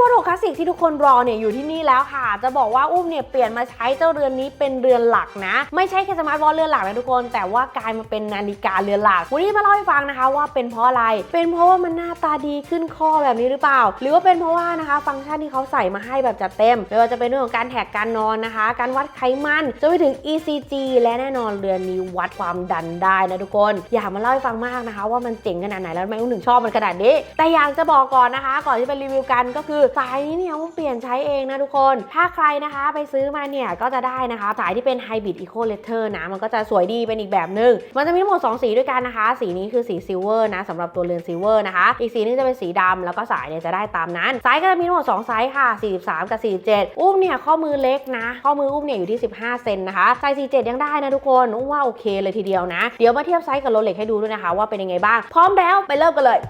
วอตคลาสสิกที่ทุกคนรอเนี่ยอยู่ที่นี่แล้วค่ะ จะบอกว่าอุ้มเนี่ยเปลี่ยนมาใช้เจ้าเรือนนี้เป็นเรือนหลักนะ ไม่ใช่แค่สมาร์ทวอทเรือนหลักนะทุกคน แต่ว่ากลายมาเป็นนาฬิกาเรือนหลัก วันนี้มาเล่าให้ฟังนะคะว่าเป็นเพราะอะไร เป็นเพราะว่ามันหน้าตาดีขึ้นข้อแบบนี้หรือเปล่า หรือว่าเป็นเพราะว่านะคะ ฟังก์ชันที่เขาใส่มาให้แบบจัดเต็ม ไม่ว่าจะเป็นเรื่องของการแท็กการนอนนะคะ การวัดไขมันจนไปถึง ECG และแน่นอนเรือนนี้วัดความดันได้นะทุกคน อยากมาเล่าให้ฟังมากนะคะ ว่ามันเจ๋งขนาดไหนแล้วทำไมอุ้มถึงชอบมันขนาดนี้ แต่อยากจะบอกก่อนนะคะ ก่อนที่ไปรีวิวกันก็คือสายนี้เนี่ยอุ้มเปลี่ยนใช้เองนะทุกคน ถ้าใครนะคะไปซื้อมาเนี่ยก็จะได้นะคะ สายที่เป็น Hybrid Eco Letter นะ มันก็จะสวยดีเป็นอีกแบบหนึ่งมันจะมีทั้งหมด 2 สีด้วยกันนะคะ สีนี้คือสีซิลเวอร์นะสำหรับตัวเรือนซิลเวอร์นะคะ อีกสีนึงจะเป็นสีดำแล้วก็สายเนี่ยจะได้ตามนั้น สายก็จะมีทั้งหมด2ไซส์ค่ะ 43 กับ 47 อุ้มเนี่ยข้อมือเล็กนะ ข้อมืออุ้มเนี่ยอยู่ที่ 15 เซนนะคะไซส์47 ยังได้นะทุกคนอุ้มว่าโอเคเลยทีเดียวนะ เดี๋ยวมาเทียบไซส์กับโรเล็กให้ดูด้วยนะคะ ว่าเป็นยังไงบ้าง พร้อมแล้วไปเริ่มกันเลย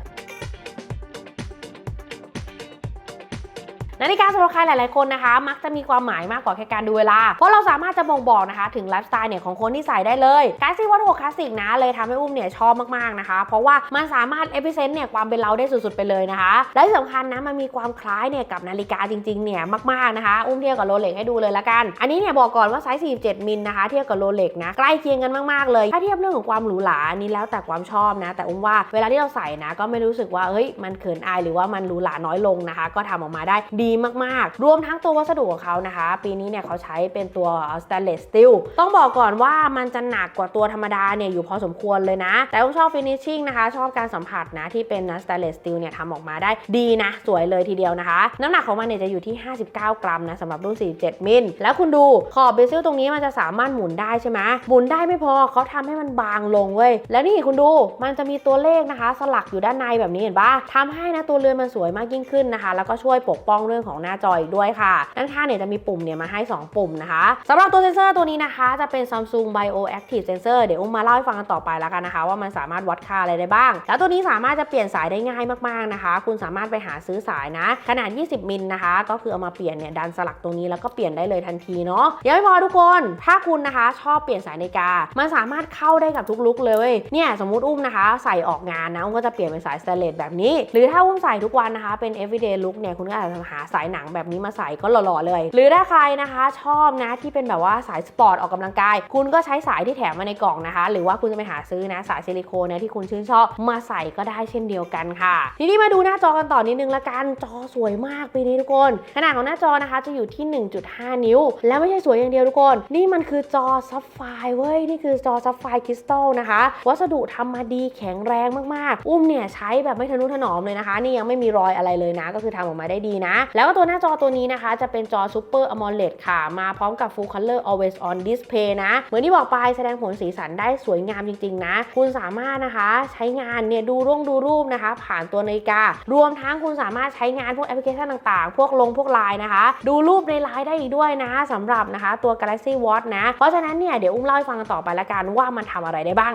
นาฬิกาสำหรับใครหลาย ๆ คนนะคะ มักจะมีความหมายมากกว่าแค่การดูเวลา เพราะเราสามารถจะบ่งบอกนะคะ ถึงไลฟ์สไตล์เนี่ยของคนที่ใส่ได้เลยการซีวัตโคลาสสิกนะ เลยทำให้อุ้มเนี่ยชอบมาก ๆ นะคะ เพราะว่ามันสามารถเอพิเซนต์เนี่ยความเป็นเราได้สุด ๆ ไปเลยนะคะ และที่สำคัญนะมันมีความคล้ายเนี่ยกับนาฬิกาจริง ๆ เนี่ยมาก ๆ นะคะ อุ้มเทียบกับโรเล็กให้ดูเลยละกัน อันนี้เนี่ยบอกก่อนว่าไซส์47มิลนะคะเทียบกับโรเล็กนะใกล้เคียงกันมาก ๆ เลย ถ้าเทียบเรื่องของความหรูหรานนี้แล้วแต่ความชอบนะ แต่อุ้มว่าเวลาที่เราใส่นะก็ไม่รู้สึกว่าเฮ้ยมันเขินอายหรือว่ามันหรูหราน้อยลงนะคะ ก็ทำออกมาได้ดีมากๆ รวมทั้งตัววัสดุของเขานะคะ ปีนี้เนี่ยเขาใช้เป็นตัว stainless steel ต้องบอกก่อนว่ามันจะหนักกว่าตัวธรรมดาเนี่ยอยู่พอสมควรเลยนะ แต่ผมชอบ finishing นะคะ ชอบการสัมผัสนะที่เป็น stainless steel เนี่ยทำออกมาได้ดีนะ สวยเลยทีเดียวนะคะ น้ำหนักของมันเนี่ยจะอยู่ที่ 59 กรัมนะสำหรับรุ่น 47 มิล แล้วคุณดูขอบเบซิลตรงนี้มันจะสามารถหมุนได้ใช่ไหมหมุนได้ไม่พอเขาทำให้มันบางลงเว้ย แล้วนี่คุณดูมันจะมีตัวเลขนะคะ สลักอยู่ด้านในแบบนี้เห็นปะทำให้นะตัวเรือนมันสวยมากยิ่งขึ้นนะคะ แล้วก็ช่วยปกป้องเรื่องของหน้าจออีกด้วยค่ะ ด้านข้างเนี่ยจะมีปุ่มเนี่ยมาให้ 2 ปุ่มนะคะสำหรับตัวเซนเซอร์ตัวนี้นะคะ จะเป็น Samsung Bioactive Sensor เดี๋ยวอุ้มมาเล่าให้ฟังกันต่อไปแล้วกันนะคะ ว่ามันสามารถวัดค่าอะไรได้บ้าง แล้วตัวนี้สามารถจะเปลี่ยนสายได้ง่ายมากๆนะคะ คุณสามารถไปหาซื้อสายนะ ขนาด 20 มิลนะคะ ก็คือเอามาเปลี่ยนเนี่ยดันสลักตรงนี้แล้วก็เปลี่ยนได้เลยทันทีเนาะยังไม่พอทุกคน ถ้าคุณนะคะชอบเปลี่ยนสายนาฬิกา มันสามารถเข้าได้กับทุกลุกเลยเนี่ยสมมติอุ้มนะคะ ใส่ออกงานนะอุ้มก็จะเปลี่ยนเป็นสายสเตเลสแบบนี้ หรือถ้าอุ้มใส่ทุกวันนะคะเป็น everyday look เนี่ยคุณก็อาจจะหาสายหนังแบบนี้มาใส่ก็หล่อๆเลย หรือถ้าใครนะคะชอบนะที่เป็นแบบว่าสายสปอร์ตออกกำลังกาย คุณก็ใช้สายที่แถมมาในกล่องนะคะ หรือว่าคุณจะไปหาซื้อนะสายซิลิโคนนะที่คุณชื่นชอบมาใส่ก็ได้เช่นเดียวกันค่ะ ทีนี้มาดูหน้าจอกันต่อนิดนึงละกันจอสวยมากปีนี้ทุกคน ขนาดของหน้าจอนะคะจะอยู่ที่ 1.5 นิ้ว แล้วไม่ใช่สวยอย่างเดียวทุกคน นี่มันคือจอซับไฟเว้ยนี่คือจอซับไฟคริสตัลนะคะ วัสดุทำมาดีแข็งแรงมากๆ อุ้มเนี่ยใช้แบบไม่ทะนุถนอมเลยนะคะ นี่ยังไม่มีรอยอะไรเลยนะ ก็คือทำออกมาได้ดีนะแล้วก็ตัวหน้าจอตัวนี้นะคะจะเป็นจอ Super AMOLED ค่ะ มาพร้อมกับ Full Color Always On Display นะ เหมือนที่บอกไปแสดงผลสีสันได้สวยงามจริง ๆ นะ คุณสามารถนะคะใช้งานเนี่ยดูร่งดูรูปนะคะ ผ่านตัวนาฬิกา รวมทั้งคุณสามารถใช้งานพวกแอปพลิเคชันต่างๆ พวกลงพวกไลน์นะคะ ดูรูปในไลน์ได้อีกด้วยนะสำหรับนะคะตัว Galaxy Watch นะ เพราะฉะนั้นเนี่ยเดี๋ยวอุ้มเล่าให้ฟังต่อไปละกันว่ามันทำอะไรได้บ้าง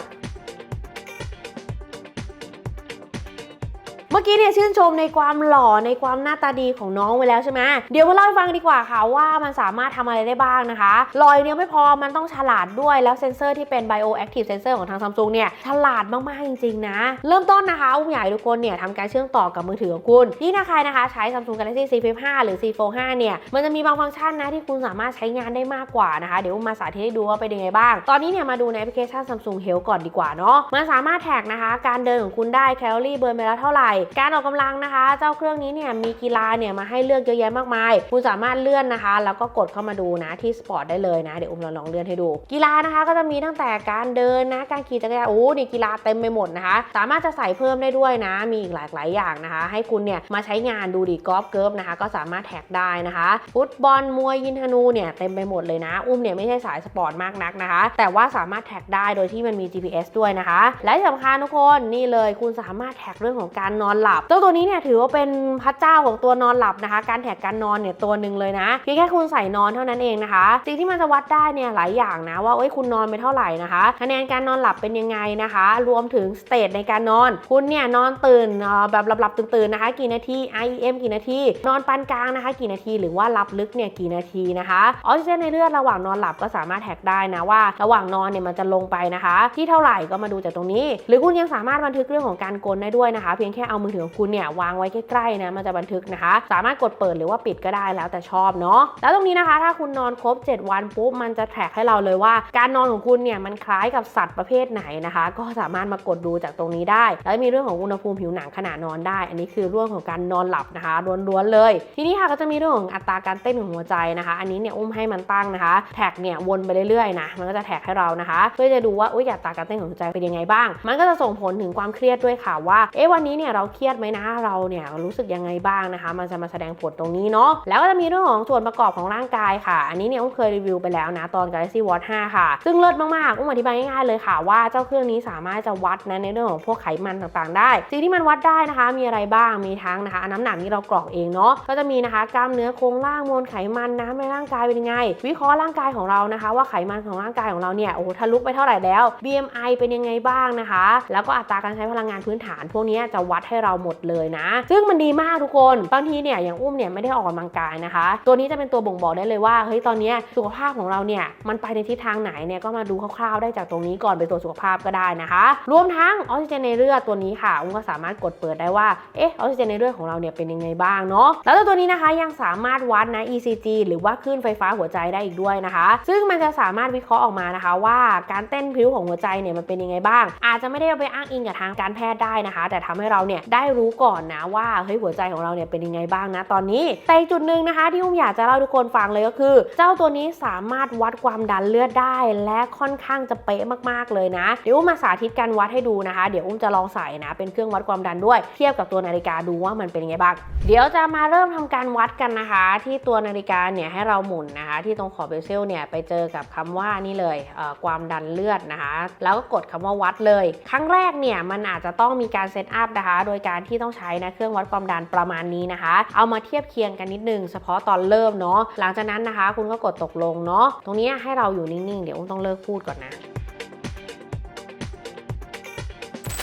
เมื่อกี้เนี่ยชื่นชมในความหล่อในความหน้าตาดีของน้องไปแล้วใช่ไหมเดี๋ยวมาเล่าให้ฟังดีกว่าค่ะว่ามันสามารถทำอะไรได้บ้างนะคะลอยเนี่ยไม่พอมันต้องฉลาดด้วยแล้วเซนเซอร์ที่เป็น Bioactive Sensor ของทางซัมซุงเนี่ยฉลาดมากๆจริงๆนะ เริ่มต้นนะคะอุ้มอยากให้ทุกคนเนี่ยทำการเชื่อมต่อกับมือถือของคุณที่ถ้าใครนะคะใช้ Samsung Galaxy C Flip 5หรือ C Fold 5เนี่ยมันจะมีบางฟังก์ชันนะที่คุณสามารถใช้งานได้มากกว่านะคะ เดี๋ยวมมาสาธิตให้ดูว่าเป็นยังไงบ้าง ตอนนี้เนี่ยมาดูในแอปพลิเคชัน Samsung Health ก่อนดีกว่าเนาะมันสามารถแท็กนะคะ การเดินของคุณได้แคลอรี่เบิร์นไปแล้วเท่าไหร่การออกกำลังนะคะ เจ้าเครื่องนี้เนี่ยมีกีฬาเนี่ยมาให้เลือกเยอะแยะมากมาย คุณสามารถเลื่อนนะคะ แล้วก็กดเข้ามาดูนะที่สปอร์ตได้เลยนะ เดี๋ยวอุ้มลองเลื่อนให้ดู กีฬานะคะก็จะมีตั้งแต่การเดินนะ การขี่จักรยานโอ้นี่กีฬาเต็มไปหมดนะคะ สามารถจะใส่เพิ่มได้ด้วยนะ มีอีกหลากหลายอย่างนะคะ ให้คุณเนี่ยมาใช้งานดูดีกอล์ฟเกิร์ฟนะคะ ก็สามารถแท็กได้นะคะ ฟุตบอลมวยยิงธนูเนี่ยเต็มไปหมดเลยนะ อุ้มเนี่ยไม่ใช่สายสปอร์ตมากนักนะคะ แต่ว่าสามารถแท็กได้โดยที่มันมี GPS ด้วยนะคะ และที่สำคัญทุกคนนี่เลยคุณสามารถแท็กเรื่องของการนอนหลับ เจ้าตัวนี้เนี่ยถือว่าเป็นพระเจ้าของตัวนอนหลับนะคะ การแท็กการนอนเนี่ยตัวหนึ่งเลยนะเพียงแค่คุณใส่นอนเท่านั้นเองนะคะ สิ่งที่มันจะวัดได้เนี่ยหลายอย่างนะว่าเอ้ยคุณนอนไปเท่าไหร่นะคะคะแนนการนอนหลับเป็นยังไงนะคะ รวมถึงสเตจในการนอน คุณเนี่ยนอนตื่นแบบหลับๆตื่นๆนะคะ กี่นาที IEM กี่นาที นอนปานกลางนะคะ กี่นาทีหรือว่าหลับลึกเนี่ยกี่นาทีนะคะออกซิเจนในเลือดระหว่างนอนหลับก็สามารถแท็กได้นะว่า ระหว่างนอนเนี่ยมันจะลงไปนะคะ ที่เท่าไหร่ก็มาดูจากตรงนี้ หรือคุณยังสามารถบันทึกเรื่องของการกลนได้ด้วยนะคะ เพียงแค่เอามือถือของคุณเนี่ยวางไว้ใกล้ๆนะมันจะบันทึกนะคะ สามารถกดเปิดหรือว่าปิดก็ได้แล้วแต่ชอบเนาะแล้วตรงนี้นะคะ ถ้าคุณนอนครบ 7 วันปุ๊บมันจะแทร็กให้เราเลยว่า การนอนของคุณเนี่ยมันคล้ายกับสัตว์ประเภทไหนนะคะ ก็สามารถมากดดูจากตรงนี้ได้ แล้วมีเรื่องของอุณหภูมิผิวหนังขณะนอนได้ อันนี้คือเรื่องของการนอนหลับนะคะล้วนๆเลย ทีนี้ค่ะก็จะมีเรื่องของอัตราการเต้นของหัวใจนะคะ อันนี้เนี่ยอุ้มให้มันตั้งนะคะ แท็กเนี่ยวนไปเรื่อยๆนะมันก็จะแท็กให้เรานะคะ เพื่อจะดูว่าอุ้ยอัตราการเต้นของหัวใจเป็นยังไงบ้าง มันก็จะส่งผลถึงความเครียดด้วยค่ะว่าเอ๊ะวันนี้เนี่ยเราเครียดไหมนะ เราเนี่ยรู้สึกยังไงบ้างนะคะ มันจะมาแสดงผลตรงนี้เนาะแล้วก็จะมีเรื่องของส่วนประกอบของร่างกายค่ะ อันนี้เนี่ยอุ้มเคยรีวิวไปแล้วนะตอน Galaxy Watch 5 ค่ะ ซึ่งเลิศมากๆอุ้มอธิบายง่ายๆเลยค่ะ ว่าเจ้าเครื่องนี้สามารถจะวัดนะในเรื่องของพวกไขมันต่างๆ ได้สิ่งที่มันวัดได้นะคะ มีอะไรบ้างมีทั้งนะคะ น้ำหนักนี่เรากรอกเองเนาะก็จะมีนะคะกล้ามเนื้อโครงร่างมวลไขมันน้ำในร่างกายเป็นยังไง วิเคราะห์ร่างกายของเรานะคะ ว่าไขมันของร่างกายของเราเนี่ยโอ้ทะลุไปเท่าไหร่แล้ว BMI เป็นยังไงบ้างนะคะ แล้วก็อัตราการใช้พลังงานพื้นฐาน พวกนี้จะวัดให้เราหมดเลยนะ ซึ่งมันดีมากทุกคนบางทีเนี่ยอย่างอุ้มเนี่ยไม่ได้ออกกำลังกายนะคะ ตัวนี้จะเป็นตัวบ่งบอกได้เลยว่าเฮ้ยตอนนี้สุขภาพของเราเนี่ยมันไปในทิศทางไหนเนี่ยก็มาดูคร่าวๆได้จากตรงนี้ก่อนไปตรวจสุขภาพก็ได้นะคะ รวมทั้งออกซิเจนในเลือดตัวนี้ค่ะอุ้มก็สามารถกดเปิดได้ว่าเอ๊ะออกซิเจนในเลือดของเราเนี่ยเป็นยังไงบ้างเนาะแล้วตัวนี้นะคะยังสามารถวัดนะ ECG หรือว่าคลื่นไฟฟ้าหัวใจได้อีกด้วยนะคะ ซึ่งมันจะสามารถวิเคราะห์ออกมานะคะ ว่าการเต้นพริ้วของหัวใจเนี่ยมันเป็นยังไงบ้าง อาจจะไม่ได้ไปอ้างอิงกับทางการแพทย์ได้นะคะ แต่ทำให้เราเนี่ยได้รู้ก่อนนะว่าเฮ้ยหัวใจของเราเนี่ยเป็นยังไงบ้างนะตอนนี้ แต่จุดหนึ่งนะคะที่อุ้มอยากจะเล่าทุกคนฟังเลยก็คือ เจ้าตัวนี้สามารถวัดความดันเลือดได้ และค่อนข้างจะเป๊ะมากๆเลยนะ เดี๋ยวอุ้มมาสาธิตการวัดให้ดูนะคะ เดี๋ยวอุ้มจะลองใส่นะ เป็นเครื่องวัดความดันด้วย เทียบกับตัวนาฬิกาดูว่ามันเป็นยังไงบ้าง เดี๋ยวจะมาเริ่มทำการวัดกันนะคะ ที่ตัวนาฬิกาเนี่ยให้เราหมุนนะคะ ที่ตรงขอบเบลเซลเนี่ยไปเจอกับคำว่านี่เลยเอ่อความดันเลือดนะคะ แล้วก็กดคำว่าวัดเลย ครั้งแรกเนี่ยมันอาจจะต้องมีการเซตอัพนะคะโดยการที่ต้องใช้นะเครื่องวัดความดันประมาณนี้นะคะ เอามาเทียบเคียงกันนิดนึงเฉพาะตอนเริ่มเนาะหลังจากนั้นนะคะ คุณก็กดตกลงเนาะตรงนี้ให้เราอยู่นิ่งๆ เดี๋ยวอุ้มต้องเลิกพูดก่อนนะ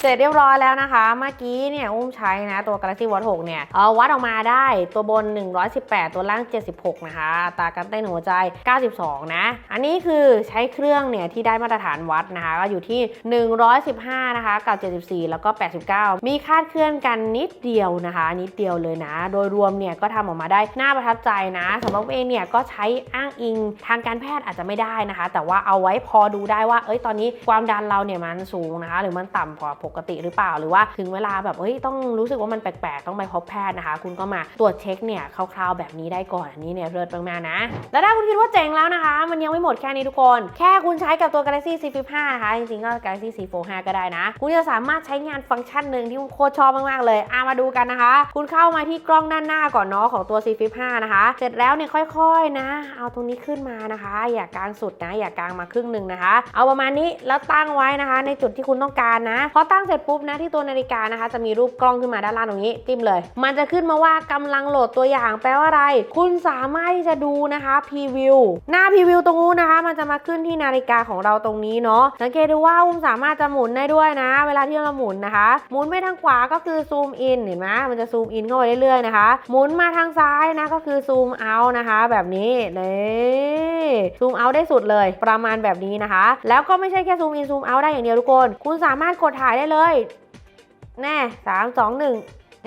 เสร็จเรียบร้อยแล้วนะคะ เมื่อกี้เนี่ยอุ้มใช้นะตัว Galaxy Watch 6 เนี่ยวัดออกมาได้ตัวบน 118 ตัวล่าง 76 นะคะตาการเต้นหัวใจ 92 นะ อันนี้คือใช้เครื่องเนี่ยที่ได้มาตรฐานวัดนะคะ ก็อยู่ที่ 115 นะคะกับ74 แล้วก็ 89 มีคาดเคลื่อนกันนิดเดียวนะคะ นิดเดียวเลยนะ โดยรวมเนี่ยก็ทำออกมาได้น่าประทับใจนะสำหรับเองเนี่ยก็ใช้อ้างอิงทางการแพทย์อาจจะไม่ได้นะคะ แต่ว่าเอาไว้พอดูได้ว่าเอ้ยตอนนี้ความดันเราเนี่ยมันสูงนะคะ หรือมันต่ำกว่าปกกติหรือเปล่า หรือว่าถึงเวลาแบบเฮ้ยต้องรู้สึกว่ามันแปลกๆ ต้องไปพบแพทย์นะคะ คุณก็มาตรวจเช็คเนี่ยคร่าวๆแบบนี้ได้ก่อนอันนี้เนี่ยเลิศมากๆนะ แล้วถ้าคุณคิดว่าเจ๋งแล้วนะคะ มันยังไม่หมดแค่นี้ทุกคน แค่คุณใช้กับตัว Galaxy C Flip 5นะคะ จริงๆก็ Galaxy C Fold 5ก็ได้นะ คุณจะสามารถใช้งานฟังก์ชันหนึ่งที่โคตรชอบมากๆเลยอะมาดูกันนะคะ คุณเข้ามาที่กล้องด้านหน้าก่อนเนาะของตัว C Flip 5นะคะ เสร็จแล้วเนี่ยค่อยๆนะ เอาตรงนี้ขึ้นมานะคะ อย่ากลางสุดนะ อย่ากลางมาครึ่งหนึ่งนะคะ เอาประมาณนี้แล้วตั้งไว้นะคะ ในจุดที่คุณต้องการนะพอตั้งเสร็จปุ๊บนะที่ตัวนาฬิกานะคะ จะมีรูปกล้องขึ้นมาด้านล่างตรงนี้จิ้มเลย มันจะขึ้นมาว่ากำลังโหลดตัวอย่างแปลว่าอะไร คุณสามารถที่จะดูนะคะพรีวิวหน้าพรีวิวตรงนู้นนะคะ มันจะมาขึ้นที่นาฬิกาของเราตรงนี้เนาะสังเกตดูว่าอุ้มสามารถจะหมุนได้ด้วยนะ เวลาที่เราหมุนนะคะ หมุนไปทางขวาก็คือซูมอินเห็นไหมมันจะซูมอินเข้าไปเรื่อยๆนะคะหมุนมาทางซ้ายนะก็คือซูมเอานะคะ แบบนี้นี่ซูมเอาได้สุดเลย ประมาณแบบนี้นะคะ แล้วก็ไม่ใช่แค่ซูมอินซูมเอาได้อย่างเดียวทุกคน คุณสามารถกดถ่ายได้เลย แน่สามสองหนึ่ง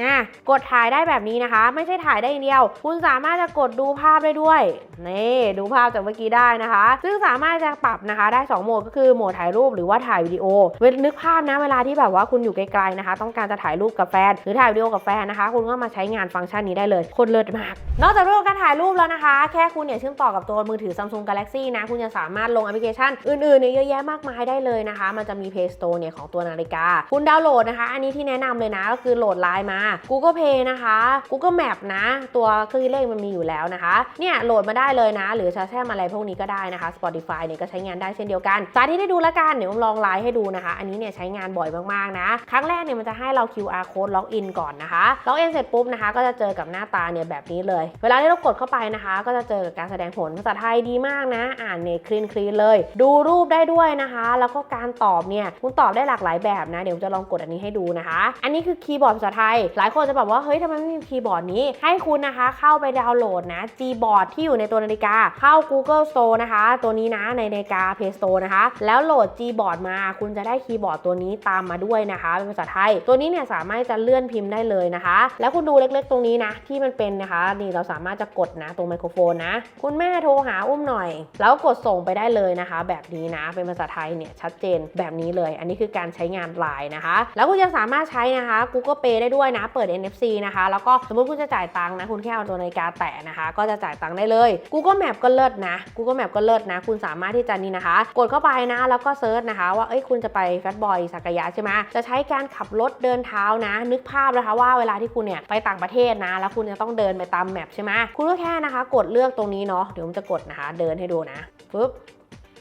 นะกดถ่ายได้แบบนี้นะคะ ไม่ใช่ถ่ายได้อย่างเดียว คุณสามารถจะกดดูภาพได้ด้วยนี่ดูภาพจากเมื่อกี้ได้นะคะ ซึ่งสามารถจะปรับนะคะได้ 2 โหมดก็คือโหมดถ่ายรูปหรือว่าถ่ายวิดีโอเวลนึกภาพนะเวลาที่แบบว่าคุณอยู่ไกลๆนะคะ ต้องการจะถ่ายรูปกับแฟน หรือถ่ายวิดีโอกับแฟนนะคะ คุณก็มาใช้งานฟังก์ชันนี้ได้เลยโคนเลิศมาก นอกจากเรื่องการถ่ายรูปแล้วนะคะ แค่คุณเนี่ยเชื่อมต่อกับตัวมือถือ Samsung Galaxy นะ คุณจะสามารถลงแอปพลิเคชันอื่นๆเนี่ยเยอะแยะมากมายได้เลยนะคะ มันจะมี Play Store เนี่ยของตัวนาฬิกา คุณดาวน์โหลดนะคะ อันนี้ที่แนะนำเลยนะก็คือโหลดไลน์มา Google Play นะคะ Google Map นะ ตัวเครื่องคิดเลขมันมีอยู่แล้วนะคะ เนี่ยโหลดมาได้เลยนะ หรือจะแช่มอะไรพวกนี้ก็ได้นะคะ Spotify เนี่ยก็ใช้งานได้เช่นเดียวกัน สาธิตให้ดูละกัน เดี๋ยวผมลองไลน์ให้ดูนะคะ อันนี้เนี่ยใช้งานบ่อยมากๆนะ ครั้งแรกเนี่ยมันจะให้เรา QR code ล็อกอินก่อนนะคะ ล็อกอินเสร็จปุ๊บนะคะ ก็จะเจอกับหน้าตาเนี่ยแบบนี้เลย เวลาที่เรากดเข้าไปนะคะ ก็จะเจอกับการแสดงผลภาษาไทยดีมากนะ อ่านเนี่ยคลีนคลีนเลย ดูรูปได้ด้วยนะคะ แล้วก็การตอบเนี่ยคุณตอบได้หลากหลายแบบนะ เดี๋ยวจะลองกดอันนี้ให้ดูนะคะ อันนี้คือคีย์บอร์ดภาษาไทยหลายคนจะแบบว่าเฮ้ยทำไมไม่มีคีย์บอร์ดนี้ ให้คุณนะคะเข้าไปดาวน์โหลดนะ Gboard ที่อยู่ในตัวนาฬิกา เข้า Google Store นะคะ ตัวนี้นะในนาฬิกา Play Store นะคะ แล้วโหลด Gboard มา คุณจะได้คีย์บอร์ดตัวนี้ตามมาด้วยนะคะเป็นภาษาไทย ตัวนี้เนี่ยสามารถจะเลื่อนพิมพ์ได้เลยนะคะ แล้วคุณดูเล็กๆ ตรงนี้นะที่มันเป็นนะคะนี่เราสามารถจะกดนะตรงไมโครโฟนนะ คุณแม่โทรหาอุ้มหน่อย แล้วกดส่งไปได้เลยนะคะ แบบนี้นะเป็นภาษาไทยเนี่ยชัดเจนแบบนี้เลย อันนี้คือการใช้งานไลน์นะคะ แล้วคุณยังสามารถใช้นะคะ Google Pay ได้ด้วยนะเปิด NFC นะคะ แล้วก็สมมติคุณจะจ่ายตังค์นะคุณแค่เอาตัวนาฬิกาแตะนะคะ ก็จะจ่ายตังค์ได้เลย Google Map ก็เลิศนะ Google Map ก็เลิศนะ คุณสามารถที่จะนี่นะคะ กดเข้าไปนะ แล้วก็เซิร์ชนะคะ ว่าเอ้ยคุณจะไปแฟตบอยสักยะใช่ไหมจะใช้การขับรถเดินเท้านะ นึกภาพนะคะว่าเวลาที่คุณเนี่ยไปต่างประเทศนะ แล้วคุณจะต้องเดินไปตามแมปใช่ไหมคุณก็แค่นะคะ กดเลือกตรงนี้เนาะเดี๋ยวผมจะกดนะคะ เดินให้ดูนะปึ๊บ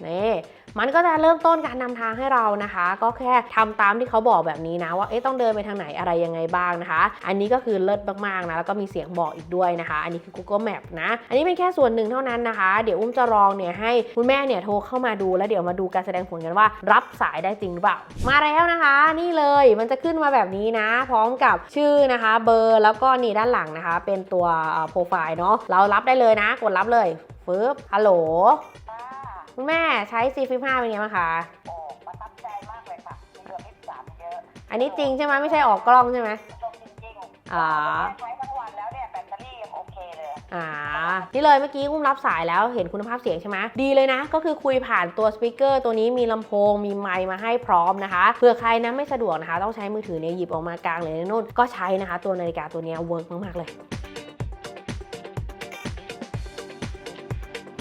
นี่ มันก็จะเริ่มต้นการนำทางให้เรานะคะ ก็แค่ทำตามที่เขาบอกแบบนี้นะ ว่าเอ๊ะต้องเดินไปทางไหนอะไรยังไงบ้างนะคะ อันนี้ก็คือเลิศมากๆนะแล้วก็มีเสียงบอกอีกด้วยนะคะ อันนี้คือ Google Map นะ อันนี้เป็นแค่ส่วนหนึ่งเท่านั้นนะคะ เดี๋ยวอุ้มจะลองเนี่ยให้คุณแม่เนี่ยโทรเข้ามาดูแล้วเดี๋ยวมาดูการแสดงผลกันว่า รับสายได้จริงหรือเปล่ามาแล้วนะคะ นี่เลยมันจะขึ้นมาแบบนี้นะ พร้อมกับชื่อนะคะ เบอร์แล้วก็นี่ด้านหลังนะคะ เป็นตัวโปรไฟล์เนาะเรารับได้เลยนะ กดรับเลยฟึบฮัลโหล ค่ะคุณแม่ใช้ C Flip 5เป็นไงบ้างคะโอ้ประทับใจมากเลยค่ะมีเรือมิตรสามเยอะอันนี้จริงใช่ไหมไม่ใช่ออกกล้องใช่ไหมชมจริงๆอ่าใช้ทั้งวันแล้วเนี่ยแบตเตอรี่ยังโอเคเลย อ่านี่เลยเมื่อกี้อุ้มรับสายแล้วเห็นคุณภาพเสียงใช่ไหมดีเลยนะ ก็คือคุยผ่านตัวสปีกเกอร์ตัวนี้มีลำโพงมีไมค์มาให้พร้อมนะคะเผื่อใครนะไม่สะดวกนะคะ ต้องใช้มือถือเนี่ยหยิบออกมากลางเลยนะนู่นก็ใช้นะคะ ตัวนาฬิกาตัวเนี้เวิร์กมากๆเลย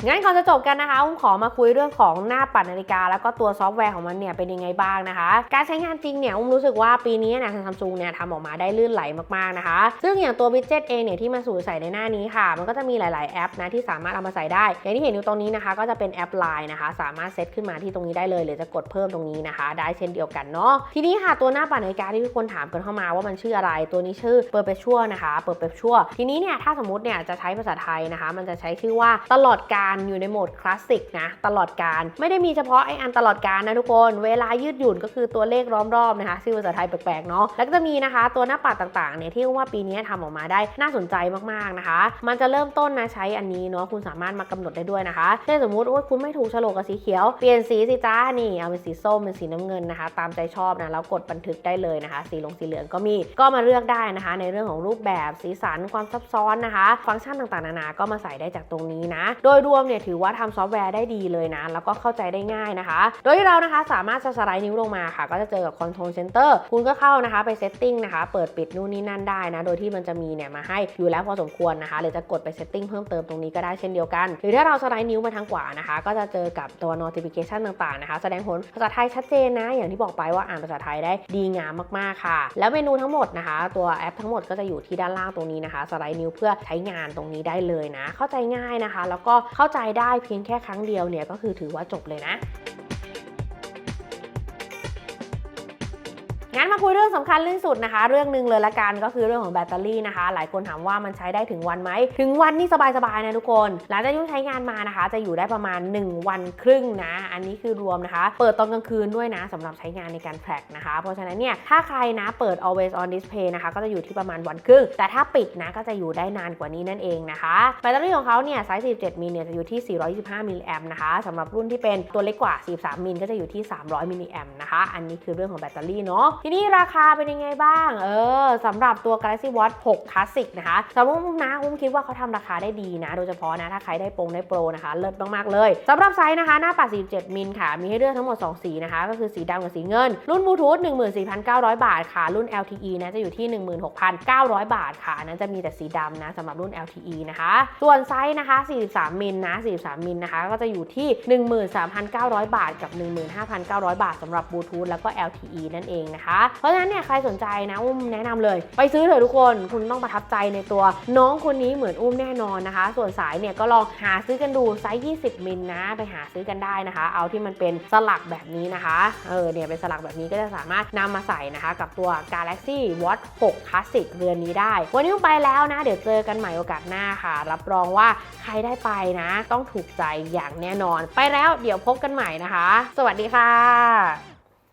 งั้นก่อนจะจบกันนะคะอุ้มขอมาคุยเรื่องของหน้าปัดนาฬิกา แล้วก็ตัวซอฟต์แวร์ของมันเนี่ยเป็นยังไงบ้างนะคะ การใช้งานจริงเนี่ยอุ้มรู้สึกว่าปีนี้เนี่ยทางซัมซุงเนี่ยทำออกมาได้ลื่นไหลมากๆนะคะ ซึ่งอย่างตัววิดเจ็ตเองเนี่ยที่มาสู่ใส่ในหน้านี้ค่ะ มันก็จะมีหลาย ๆ แอปนะที่สามารถเอามาใส่ได้ อย่างที่เห็นอยู่ตรงนี้นะคะ ก็จะเป็นแอป Line นะคะ สามารถเซตขึ้นมาที่ตรงนี้ได้เลยหรือจะกดเพิ่มตรงนี้นะคะ ได้เช่นเดียวกันเนาะทีนี้ค่ะตัวหน้าปัดนาฬิกาที่ทุกคนถามกันเข้ามาว่ามันชื่ออะไรตัวนี้ชื่อ Perpetual นะคะ Perpetual ทีนี้เนี่ยถ้าสมมติเนี่ยจะใช้ภาษาไทยนะคะ มันจะใช้ชื่อว่าตลอดการอยู่ในโหมดคลาสสิกนะตลอดการไม่ได้มีเฉพาะไออันตลอดการนะทุกคน เวลายืดหยุ่นก็คือตัวเลขล้อมรอบนะคะชื่อภาษาไทยแปลกๆเนาะแล้วก็จะมีนะคะตัวหน้าปัดต่างๆเนี่ยที่ว่าปีนี้ทำออกมาได้น่าสนใจมากๆนะคะ มันจะเริ่มต้นนะใช้อันนี้เนาะคุณสามารถมากำหนดได้ด้วยนะคะเช่นสมมุติว่าคุณไม่ถูกฉลกกับสีเขียวเปลี่ยนสีสิจ้านี่เอาเป็นสีส้มเป็นสีน้ำเงินนะคะ ตามใจชอบนะแล้วกดบันทึกได้เลยนะคะ สีลงสีเหลืองก็มีก็มาเลือกได้นะคะ ในเรื่องของรูปแบบสีสันความซับซ้อนนะคะ ฟังก์ชันต่างๆนานาก็มาใส่ได้จากตรงนี้นะ โดยรวมเนี่ยถือว่าทำซอฟต์แวร์ได้ดีเลยนะ แล้วก็เข้าใจได้ง่ายนะคะ โดยที่เรานะคะสามารถจะสไลด์นิ้วลงมาค่ะ ก็จะเจอกับ Control Center คุณก็เข้านะคะไป Setting นะคะ เปิดปิดนู่นนี่นั่นได้นะ โดยที่มันจะมีเนี่ยมาให้อยู่แล้วพอสมควรนะคะหรือจะกดไป Setting เพิ่มเติมตรงนี้ก็ได้เช่นเดียวกัน หรือถ้าเราสไลด์นิ้วมาทางขวานะคะ ก็จะเจอกับตัว notification ต่างๆนะคะ แสดงผลภาษาไทยชัดเจนนะ อย่างที่บอกไปว่าอ่านภาษาไทยได้ดีงามมากๆค่ะ แล้วเมนูทั้งหมดนะคะ ตัวแอปทั้งหมดก็จะอยู่ที่ด้านล่างตรงนี้นะคะ สไลด์นิ้วเพื่อใช้งานตรงนี้ได้เลยนะ เข้าใจง่ายนะคะ แล้วก็เข้าใจได้เพียงแค่ครั้งเดียวเนี่ยก็คือถือว่าจบเลยนะ งั้นมาคุยเรื่องสำคัญเรื่องสุดนะคะ เรื่องหนึ่งเลยละกันก็คือเรื่องของแบตเตอรี่นะคะ หลายคนถามว่ามันใช้ได้ถึงวันไหม ถึงวันนี่สบายๆนะทุกคน หลังจากยุ่งใช้งานมานะคะ จะอยู่ได้ประมาณ 1 วันครึ่งนะ อันนี้คือรวมนะคะ เปิดตอนกลางคืนด้วยนะสำหรับใช้งานในการแทร็กนะคะ เพราะฉะนั้นเนี่ยถ้าใครนะเปิด always on display นะคะ ก็จะอยู่ที่ประมาณวันครึ่ง แต่ถ้าปิดนะก็จะอยู่ได้นานกว่านี้นั่นเองนะคะแบตเตอรี่ของเขาเนี่ยไซส์ 17 มิลเนี่ยจะอยู่ที่ 425 มิลลิแอมนะคะสำหรับรุ่นที่เป็นตัวเล็กกว่า 43 มิลก็จะอยู่ที่ 300 มิลลิแอมนะคะ อันนี้คือเรื่องของแบตเตอรี่เนาะทีนี้ราคาเป็นยังไงบ้าง เออสำหรับตัว Galaxy Watch 6 Classic นะคะสำหรับอุ้มนะอุ้มคิดว่าเขาทำราคาได้ดีนะ โดยเฉพาะนะ ถ้าใครได้โปรงได้โปรนะคะ เลิศมากๆเลยสำหรับไซส์นะคะ หน้าปัด 47 มิลค่ะ มีให้เลือกทั้งหมด 2 สีนะคะ ก็คือสีดำกับสีเงิน รุ่นบลูทูธ14,900 บาทค่ะ รุ่น LTE นะ จะอยู่ที่ 16,900 บาทค่ะอันนั้นจะมีแต่สีดำนะสำหรับรุ่น LTE นะคะ ส่วนไซส์นะคะ 43 มิลนะ 43 มิลนะคะ ก็จะอยู่ที่ 13,900 บาทกับ 15,900 บาทสำหรับบลูทูธแล้วก็ LTE นั่นเองนะคะเพราะฉะนั้นเนี่ยใครสนใจนะอุ้มแนะนำเลย ไปซื้อเถอะทุกคนคุณต้องประทับใจในตัวน้องคนนี้เหมือนอุ้มแน่นอนนะคะ ส่วนสายเนี่ยก็ลองหาซื้อกันดูไซส์ 20 มิลนะ ไปหาซื้อกันได้นะคะ เอาที่มันเป็นสลักแบบนี้นะคะเออเนี่ยเป็นสลักแบบนี้ก็จะสามารถนำมาใส่นะคะ กับตัว Galaxy Watch 6 Classic เรือนนี้ได้ วันนี้อุ้มไปแล้วนะ เดี๋ยวเจอกันใหม่โอกาสหน้าค่ะ รับรองว่าใครได้ไปนะ ต้องถูกใจอย่างแน่นอน ไปแล้วเดี๋ยวพบกันใหม่นะคะ สวัสดีค่ะ